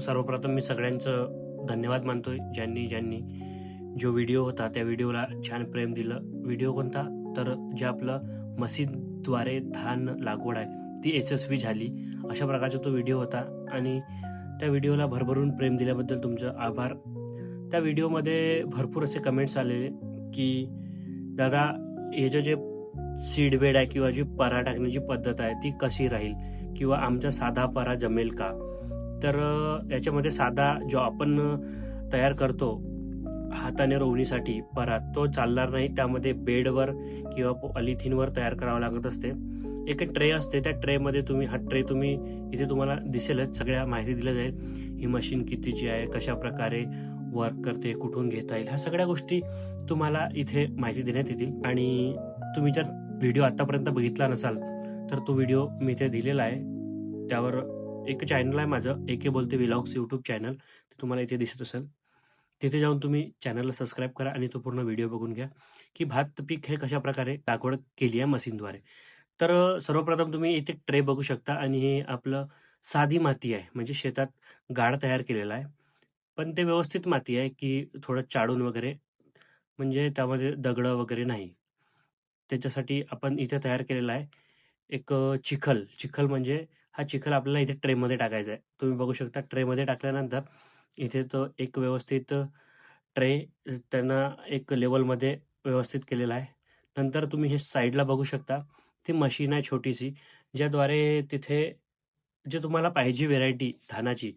सर्वप्रथम मी सगळ्यांचं धन्यवाद मानतोय ज्यांनी ज्यांनी जो व्हिडिओ होता त्या व्हिडिओला छान प्रेम दिलं. व्हिडिओ कोणता? तर जे आपलं मशीनद्वारे धान लागवड आहे ती यशस्वी झाली. अशा प्रकारचा तो व्हिडिओ होता आणि त्या व्हिडिओला भरभरून प्रेम दिल्याबद्दल तुमचं आभार. त्या व्हिडिओमध्ये भरपूर असे कमेंट्स आलेले की दादा याचं जे सीड बेड आहे किंवा जी परा टाकण्याची पद्धत आहे ती कशी राहील? किंवा आमचा साधा परा जमेल का? तर याच्यामध्ये साधा जो आपण तयार करतो हाताने रोवणीसाठी परात तो चालणार नाही. त्यामध्ये बेडवर किंवा पॉलिथिनवर तयार करावं लागत असते. एक ट्रे असते त्या ट्रेमध्ये तुम्ही हा ट्रे तुम्ही इथे तुम्हाला दिसेलच सगळ्या माहिती दिल्या जाईल. ही मशीन कितीची आहे कशा प्रकारे वर्क करते कुठून घेता येईल ह्या सगळ्या गोष्टी तुम्हाला इथे माहिती देण्यात येतील. आणि तुम्ही जर व्हिडिओ आतापर्यंत बघितला नसाल तर तो व्हिडिओ मी इथे दिलेला आहे. त्यावर एक चॅनल आहे माझं एके बोलते विलॉग्स यूट्यूब चॅनल ते तुम्हाला इथे दिसत असेल. तिथे जाऊन तुम्ही चॅनलला सबस्क्राईब करा आणि तो पूर्ण व्हिडिओ बघून घ्या की भात पीक हे कशा प्रकारे लागवड केली आहे मशीनद्वारे तर सर्वप्रथम तुम्ही इथे ट्रे बघू शकता आणि हे आपलं साधी माती आहे. म्हणजे शेतात गाळ तयार केलेला आहे. पण ते व्यवस्थित माती आहे की थोडं चाडून वगैरे म्हणजे त्यामध्ये दगडं वगैरे नाही. त्याच्यासाठी आपण इथे तयार केलेला आहे एक चिखल. चिखल म्हणजे हा चिखल आपल्याला इथे ट्रेमध्ये टाकायचा आहे. तुम्ही बघू शकता ट्रेमध्ये टाकल्यानंतर इथे तो एक व्यवस्थित ट्रे त्यांना एक लेवलमध्ये व्यवस्थित केलेला आहे. नंतर तुम्ही हे साईडला बघू शकता ती मशीन आहे छोटीशी ज्याद्वारे तिथे जे तुम्हाला पाहिजे व्हेरायटी धानाची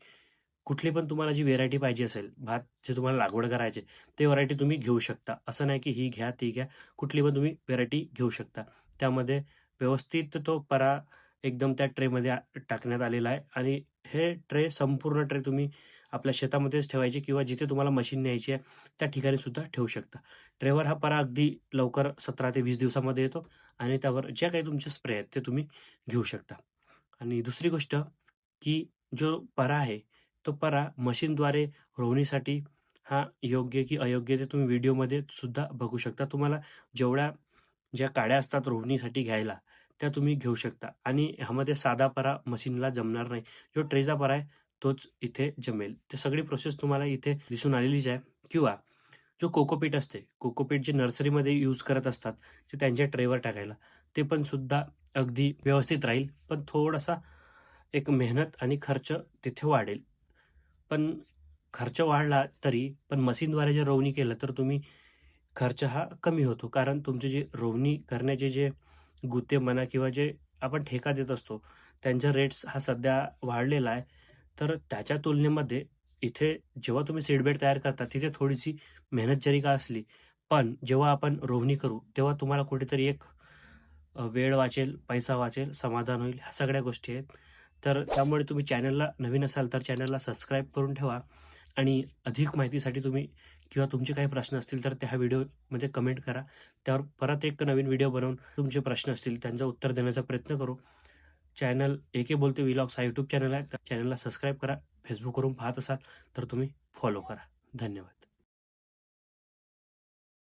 कुठली पण तुम्हाला जी व्हेरायटी पाहिजे असेल भात जे तुम्हाला लागवड करायचे ते व्हरायटी तुम्ही घेऊ शकता. असं नाही की ही घ्या ती घ्या कुठली पण तुम्ही व्हेरायटी घेऊ शकता. त्यामध्ये व्यवस्थित तो परा एकदम त्या ट्रेमध्ये टाकण्यात आलेला आहे. आणि हे ट्रे संपूर्ण ट्रे तुम्ही आपल्या शेतामध्येच ठेवायचे किंवा जिथे तुम्हाला मशीन न्यायची आहे त्या ठिकाणी सुद्धा ठेवू शकता. ट्रेवर हा परा अगदी लवकर सतरा ते वीस दिवसामध्ये येतो आणि त्यावर ज्या काही तुमचे स्प्रे आहेत ते तुम्ही घेऊ शकता. आणि दुसरी गोष्ट की जो परा आहे तो परा मशीनद्वारे रोवणीसाठी हा योग्य की अयोग्य ते तुम्ही व्हिडिओमध्ये सुद्धा बघू शकता. तुम्हाला जेवढ्या ज्या काड्या असतात रोवणीसाठी घ्यायला त्या तुम्ही घेऊ शकता. आणि ह्यामध्ये साधा परा मशीनला जमणार नाही. जो ट्रेचा परा आहे तोच इथे जमेल. ते सगळी प्रोसेस तुम्हाला इथे दिसून आलेलीच आहे. किंवा जो कोकोपीट असते कोकोपीट जे नर्सरीमध्ये यूज करत असतात ते त्यांच्या ट्रेवर टाकायला ते पण सुद्धा अगदी व्यवस्थित राहील. पण थोडासा एक मेहनत आणि खर्च तिथे वाढेल. पण खर्च वाढला तरी पण मशीनद्वारे जर रोवणी केलं तर तुम्ही खर्च हा कमी होतो. कारण तुमचे जे रोवणी करण्याचे जे गुत्ते म्हणा किंवा जे आपण ठेका देत असतो त्यांचा रेट्स हा सध्या वाढलेला आहे. तर त्याच्या तुलनेमध्ये इथे जेव्हा तुम्ही सीडबेड तयार करता तिथे थोडीशी मेहनत जरी का असली पण जेव्हा आपण रोवणी करू तेव्हा तुम्हाला कुठेतरी एक वेळ वाचेल पैसा वाचेल समाधान होईल ह्या सगळ्या गोष्टी आहेत. तर त्यामुळे तुम्ही चॅनलला नवीन असाल तर चॅनलला सबस्क्राईब करून ठेवा. आणि अधिक माहितीसाठी तुम्ही किंवा तुमचे काही प्रश्न असतील तर त्या व्हिडिओमध्ये कमेंट करा. त्यावर परत एक नवीन व्हिडिओ बनवून तुमचे प्रश्न असतील त्यांचं उत्तर देण्याचा प्रयत्न करू. चॅनल एके बोलते विलॉग्स हा यूट्यूब चॅनल आहे. त्या चॅनलला सबस्क्राईब करा. फेसबुकवरून पाहत असाल तर तुम्ही फॉलो करा. धन्यवाद.